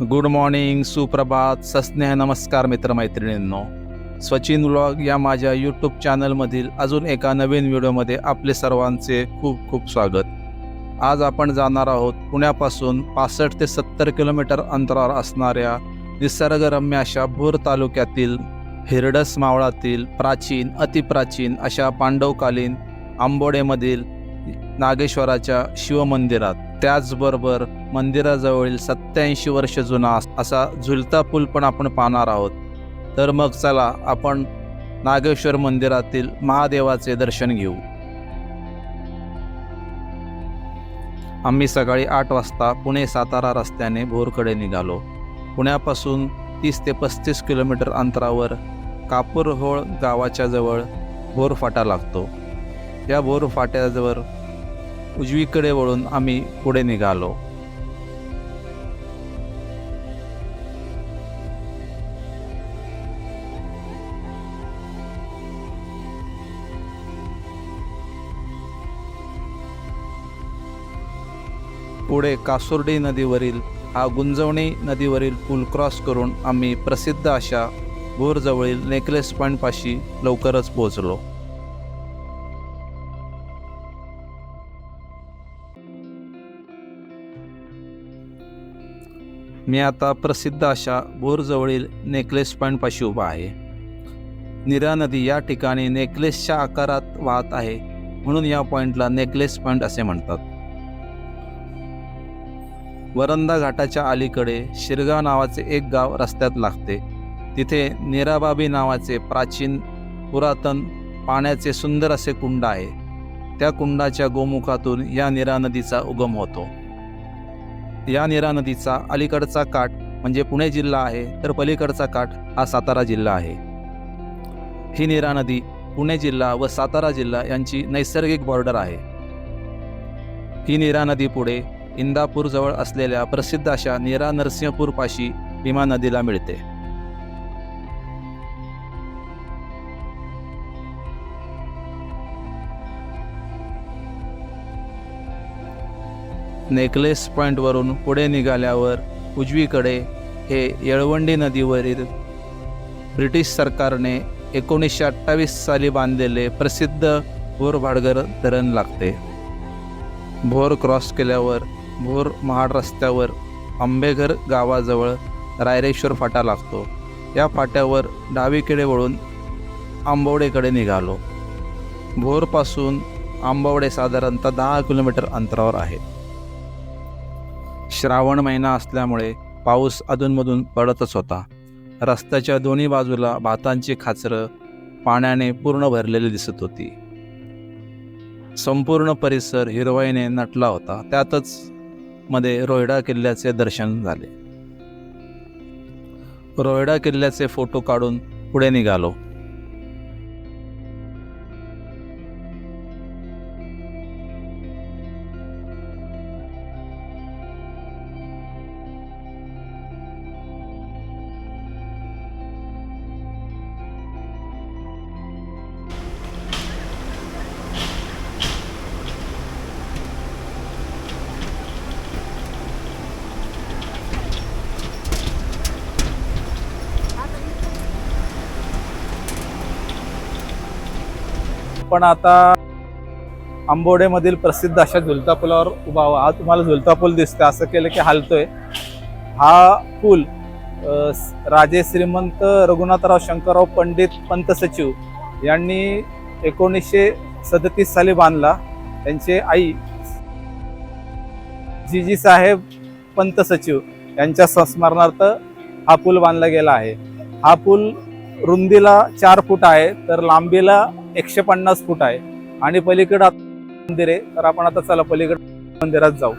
Good morning सुप्रभात सस्नेह नमस्कार मित्रमैत्रिणींनो Sachin vlog या माझ्या यूट्यूब चॅनलमधील अजून एका नवीन व्हिडिओमध्ये आपले सर्वांचे खूप खूप स्वागत. आज आपण जाणार आहोत पुण्यापासून पासष्ट ते सत्तर किलोमीटर अंतरावर असणाऱ्या निसर्गरम्य अशा भोर तालुक्यातील हिरडस मावळातील प्राचीन अतिप्राचीन अशा पांडवकालीन आंबोडेमधील नागेश्वराच्या शिवमंदिरात. त्याचबरोबर मंदिराजवळील सत्याऐंशी वर्ष जुना असा झुलता पूल पण आपण पाहणार आहोत. तर मग चला आपण नागेश्वर मंदिरातील महादेवाचे दर्शन घेऊ. आम्ही सकाळी आठ वाजता पुणे सातारा रस्त्याने भोरकडे निघालो. पुण्यापासून तीस ते पस्तीस किलोमीटर अंतरावर कापूरहोळ गावाच्या जवळ भोरफाटा लागतो. या भोरफाट्याजवळ उजवीकडे वळून आम्ही पुढे निघालो. पुढे कासुर्डी नदीवरील हा गुंजवणी नदीवरील पूल क्रॉस करून आम्ही प्रसिद्ध अशा भोरजवळील नेकलेस पॉईंटपाशी लवकरच पोहोचलो. मी आता प्रसिद्ध अशा बोरजवळील नेकलेस पॉईंटपाशी उभा आहे. निरा नदी या ठिकाणी नेकलेसच्या आकारात वाहत आहे म्हणून या पॉईंटला नेकलेस पॉईंट असे म्हणतात. वरंदा घाटाच्या अलीकडे शिरगाव नावाचे एक गाव रस्त्यात लागते. तिथे निराबाबी नावाचे प्राचीन पुरातन पाण्याचे सुंदर असे कुंड आहे. त्या कुंडाच्या गोमुखातून या निरा नदीचा उगम होतो. या निरा नदीचा अलीकडचा काठ म्हणजे पुणे जिल्हा आहे तर पलीकडचा काठ हा सातारा जिल्हा आहे. ही निरा नदी पुणे जिल्हा व सातारा जिल्हा यांची नैसर्गिक बॉर्डर आहे. ही निरा नदी पुढे इंदापूरजवळ असलेल्या प्रसिद्ध अशा निरा नरसिंहपूरपाशी भीमा नदीला मिळते. नेकलेस पॉईंटवरून पुढे निघाल्यावर उजवीकडे हे येळवंडी नदीवरील ब्रिटिश सरकारने एकोणीसशे अठ्ठावीस साली बांधलेले प्रसिद्ध भोरभाडगर धरण लागते. भोर क्रॉस केल्यावर भोर महाड रस्त्यावर आंबेघर गावाजवळ रायरेश्वर फाटा लागतो. या फाट्यावर डावीकडे वळून आंबवडेकडे निघालो. भोरपासून आंबवडे साधारणतः दहा किलोमीटर अंतरावर आहे. श्रावण महिना असल्यामुळे पाऊस अधूनमधून पडतच होता. रस्त्याच्या दोन्ही बाजूला भातांची खाचरं पाण्याने पूर्ण भरलेली दिसत होती. संपूर्ण परिसर हिरवाईने नटला होता. त्यातच मध्ये रोयडा किल्ल्याचे दर्शन झाले. रोयडा किल्ल्याचे फोटो काढून पुढे निघालो. पण आता आंबोडेमधील प्रसिद्ध अशा झुलता पुलावर उभा हा तुम्हाला झुलता पूल दिसतोय असं केलं की हालतोय. हा पूल राजे श्रीमंत रघुनाथराव शंकरराव पंडित पंत सचिव यांनी एकोणीसशे सदतीस साली बांधला. त्यांचे आई जीजी साहेब पंत सचिव यांच्या संस्मरणार्थ हा पूल बांधला गेला आहे. हा पूल रुंदीला चार फूट आहे तर लांबीला एकशे पन्नास फूट आहे. आणि पलीकडे मंदिर आहे. तर आपण आता चला पलीकडे मंदिरात जाऊ.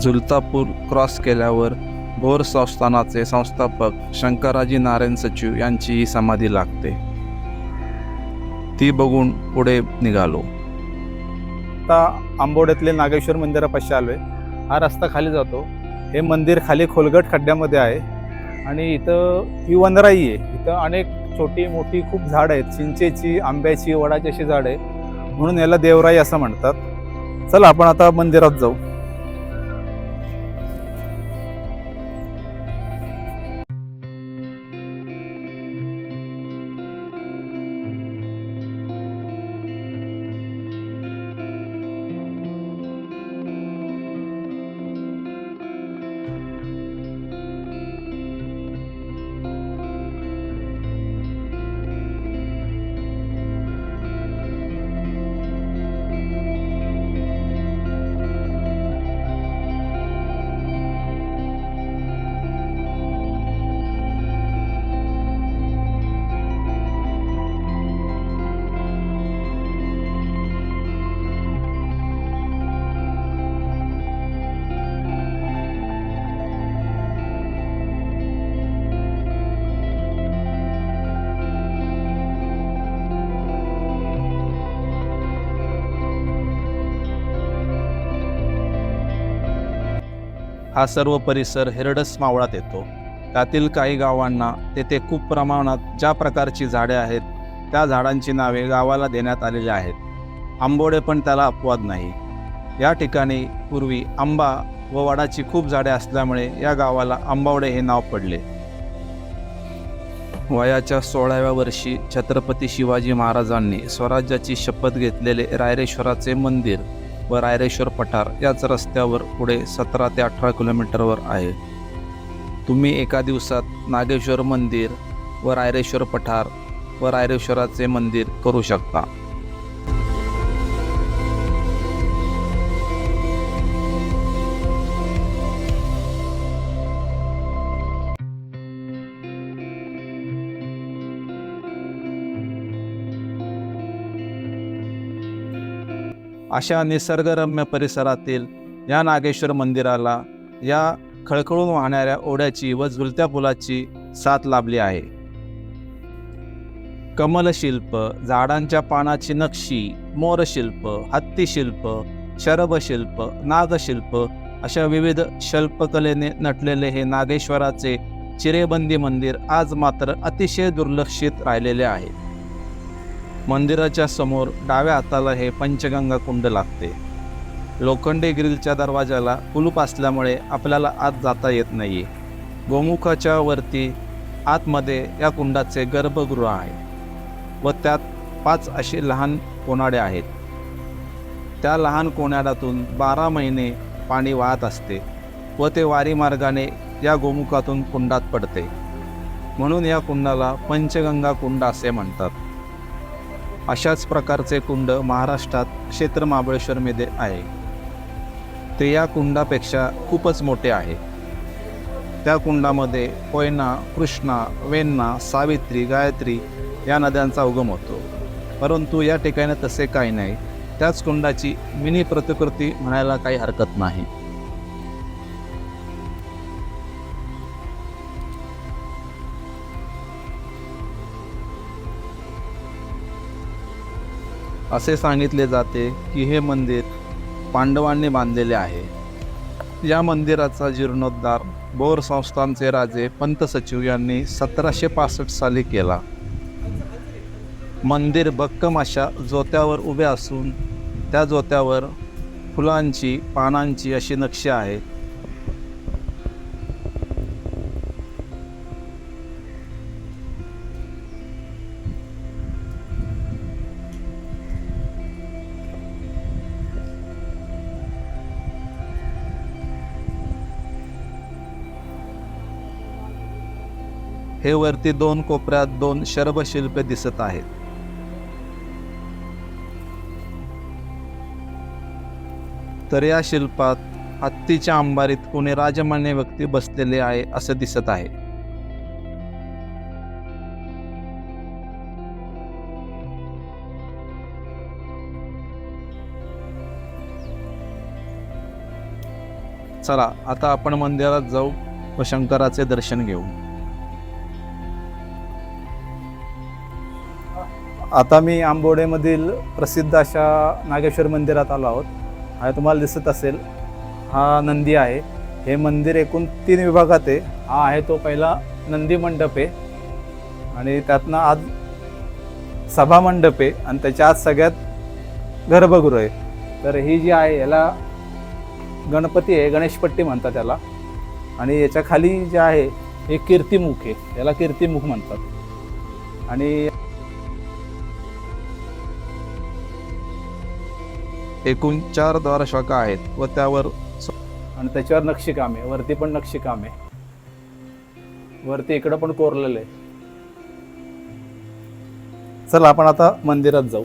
झुलतापूर क्रॉस केल्यावर भोर संस्थानाचे संस्थापक शंकराजी नारायण सचिव यांची ही समाधी लागते. ती बघून पुढे निघालो. आता आंबोड्यातले नागेश्वर मंदिरापाशी आलो आहे हा रस्ता खाली जातो. हे मंदिर खाली खोलगट खड्ड्यामध्ये आहे. आणि इथं ही वनराई आहे. इथं अनेक छोटी मोठी खूप झाड आहेत. चिंचेची आंब्याची वडाची अशी झाड आहे म्हणून याला देवराई असं म्हणतात. चला आपण आता मंदिरात जाऊ. हा सर्व परिसर हेरडस मावळात येतो. त्यातील काही गावांना तेथे खूप प्रमाणात ज्या प्रकारची झाडे आहेत त्या झाडांची नावे गावाला देण्यात आलेली आहेत. आंबोडे पण त्याला अपवाद नाही. या ठिकाणी पूर्वी आंबा व वडाची खूप झाडे असल्यामुळे या गावाला आंबावडे हे नाव पडले. वयाच्या सोळाव्या वर्षी छत्रपती शिवाजी महाराजांनी स्वराज्याची शपथ घेतलेले रायरेश्वराचे मंदिर व रायरेश्वर पठार याच रस्त्यावर पुढे सतरा ते अठरा किलोमीटरवर आहे. तुम्ही एका दिवसात नागेश्वर मंदिर व रायरेश्वर पठार व रायरेश्वराचे मंदिर करू शकता. अशा निसर्गरम्य परिसरातील या नागेश्वर मंदिराला या खळखळून वाहणाऱ्या ओढ्याची व झुलत्या पुलाची साथ लाभली आहे. कमलशिल्प झाडांच्या पानाची नक्षी मोरशिल्प हत्तीशिल्प शरभशिल्प नागशिल्प अशा विविध शिल्पकलेने नटलेले हे नागेश्वराचे चिरेबंदी मंदिर आज मात्र अतिशय दुर्लक्षित राहिलेले आहे. मंदिराच्या समोर डाव्या हाताला हे पंचगंगा कुंड लागते. लोखंडी ग्रिलच्या दरवाजाला कुलूप असल्यामुळे आपल्याला आत जाता येत नाही गोमुखाच्या वरती आतमध्ये या कुंडाचे गर्भगृह आहे व त्यात पाच अशी लहान कोणाडे आहेत. त्या लहान कोणाडातून बारा महिने पाणी वाहत असते व ते वारी मार्गाने या गोमुखातून कुंडात पडते. म्हणून या कुंडाला पंचगंगा कुंड असे म्हणतात. अशाच प्रकारचे कुंड महाराष्ट्रात क्षेत्र महाबळेश्वरमध्ये आहे. ते या कुंडापेक्षा खूपच मोठे आहे. त्या कुंडामध्ये कोयना कृष्णा वेण्णा सावित्री गायत्री या नद्यांचा उगम होतो. परंतु या ठिकाणी तसे काही नाही. त्याच कुंडाची मिनी प्रतिकृती म्हणायला काही हरकत नाही. असे सांगितले जाते की हे मंदिर पांडवांनी बांधलेले आहे. या मंदिराचा जीर्णोद्धार बोर संस्थानचे राजे पंत सचिव यांनी सतराशे पासष्ट साली केला. मंदिर भक्कम अशा जोत्यावर उभे असून त्या जोत्यावर फुलांची पानांची अशी नक्षी आहे हे वरती दोन कोपऱ्यात दोन शरभशिल्पे दिसत आहेत. तर या शिल्पात हत्तीच्या अंबारीत कोणी राजमान्य व्यक्ती बसलेले आहे असं दिसत आहे. चला आता आपण मंदिरात जाऊ व शंकराचे दर्शन घेऊ. आता मी आंबोडेमधील प्रसिद्ध अशा नागेश्वर मंदिरात आलो आहोत. हा तुम्हाला दिसत असेल हा नंदी आहे. हे मंदिर एकूण तीन विभागात आहे. हा आहे तो पहिला नंदी मंडप आहे. आणि त्यातनं आज सभा मंडप आहे. आणि त्याच्या आज सगळ्यात गर्भगृह आहे. तर ही जी आहे याला गणपती आहे गणेशपट्टी म्हणतात त्याला. आणि याच्या खाली जे आहे हे कीर्तिमुख आहे. याला कीर्तिमुख म्हणतात. आणि एकूण चार द्वारशाखा आहेत व त्यावर आणि त्याच्यावर नक्षीकाम आहे वरती पण नक्षीकाम. आहे वरती इकडं पण कोरलेलं आहे चला आपण आता मंदिरात जाऊ.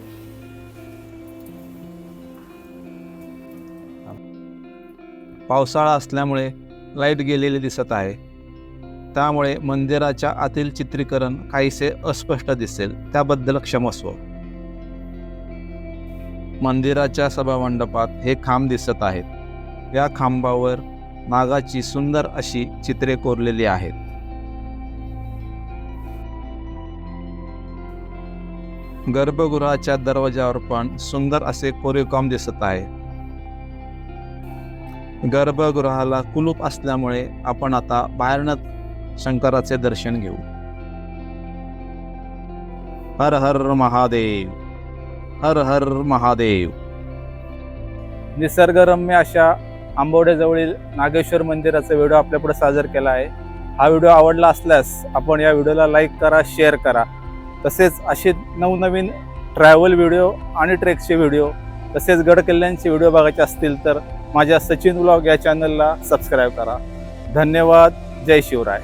पावसाळा असल्यामुळे लाइट गेलेली दिसत आहे. त्यामुळे मंदिराच्या आतील चित्रीकरण काहीसे अस्पष्ट दिसेल. त्याबद्दल क्षमस्व मंदिराच्या सभामंडपात हे खांब दिसत आहेत. या खांबावर नागाची सुंदर अशी चित्रे कोरलेली आहेत. गर्भगृहाच्या दरवाजावर पण सुंदर असे कोरीवकाम दिसत आहे. गर्भगृहाला कुलूप असल्यामुळे आपण आता बाहेरनं शंकराचे दर्शन घेऊ. हर हर महादेव. हर हर महादेव. निसर्गरम्य अशा आंबवड्याजवळील नागेश्वर मंदिराचा व्हिडिओ आपल्यापुढे सादर केला आहे. हा व्हिडिओ आवडला असल्यास आपण या व्हिडिओला लाईक करा शेअर करा. तसेच असे नवनवीन ट्रॅव्हल व्हिडिओ आणि ट्रेकचे व्हिडिओ तसेच गड व्हिडिओ बघायचे असतील तर माझ्या सचिन ब्लॉग या चॅनलला सबस्क्राईब करा. धन्यवाद. जय शिवराय.